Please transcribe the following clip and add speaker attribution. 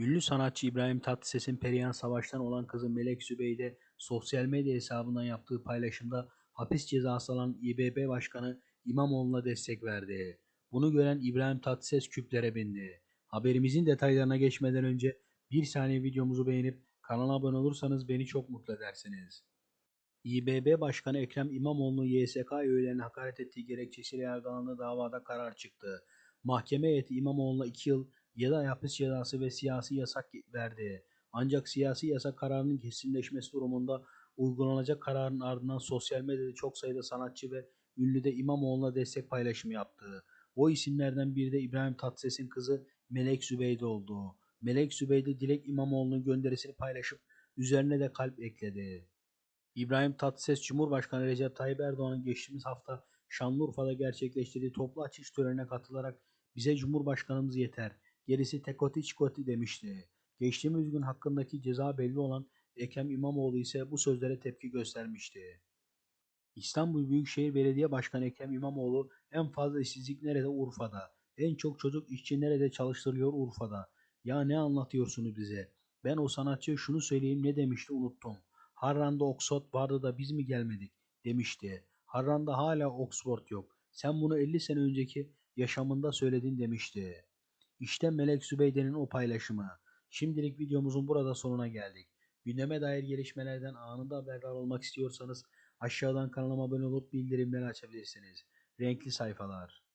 Speaker 1: Ünlü sanatçı İbrahim Tatlıses'in Perihan Savaş'tan olan kızı Melek Zübeyde sosyal medya hesabından yaptığı paylaşımda hapis cezası alan İBB Başkanı İmamoğlu'na destek verdi. Bunu gören İbrahim Tatlıses küplere bindi. Haberimizin detaylarına geçmeden önce bir saniye videomuzu beğenip kanala abone olursanız beni çok mutlu edersiniz. İBB Başkanı Ekrem İmamoğlu'nun YSK üyelerine hakaret ettiği gerekçesiyle yargılandığı davada karar çıktı. Mahkeme heyeti İmamoğlu'na 2 yıl 7 ay hapis cezası ve siyasi yasak verdi. Ancak siyasi yasak kararının kesinleşmesi durumunda uygulanacak kararın ardından sosyal medyada çok sayıda sanatçı ve ünlü de İmamoğlu'na destek paylaşımı yaptı. O isimlerden biri de İbrahim Tatlıses'in kızı Melek Zübeyde oldu. Melek Zübeyde Dilek İmamoğlu'nun gönderisini paylaşıp üzerine de kalp ekledi. İbrahim Tatlıses Cumhurbaşkanı Recep Tayyip Erdoğan'ın geçtiğimiz hafta Şanlıurfa'da gerçekleştirdiği toplu açış törenine katılarak bize Cumhurbaşkanımız yeter, gerisi tekoti çikoti demişti. Geçtiğimiz gün hakkındaki ceza belli olan Ekrem İmamoğlu ise bu sözlere tepki göstermişti. İstanbul Büyükşehir Belediye Başkanı Ekrem İmamoğlu en fazla işsizlik nerede Urfa'da, en çok çocuk işçi nerede çalıştırılıyor Urfa'da. Ya ne anlatıyorsunuz bize? Ben o sanatçıya şunu söyleyeyim ne demişti unuttum. Harran'da Oxford vardı da biz mi gelmedik demişti. Harran'da hala Oxford yok. Sen bunu 50 sene önceki yaşamında söyledin demişti. İşte Melek Zübeyde'nin o paylaşımı. Şimdilik videomuzun burada sonuna geldik. Gündeme dair gelişmelerden anında haberdar olmak istiyorsanız aşağıdan kanalıma abone olup bildirimleri açabilirsiniz. Renkli sayfalar.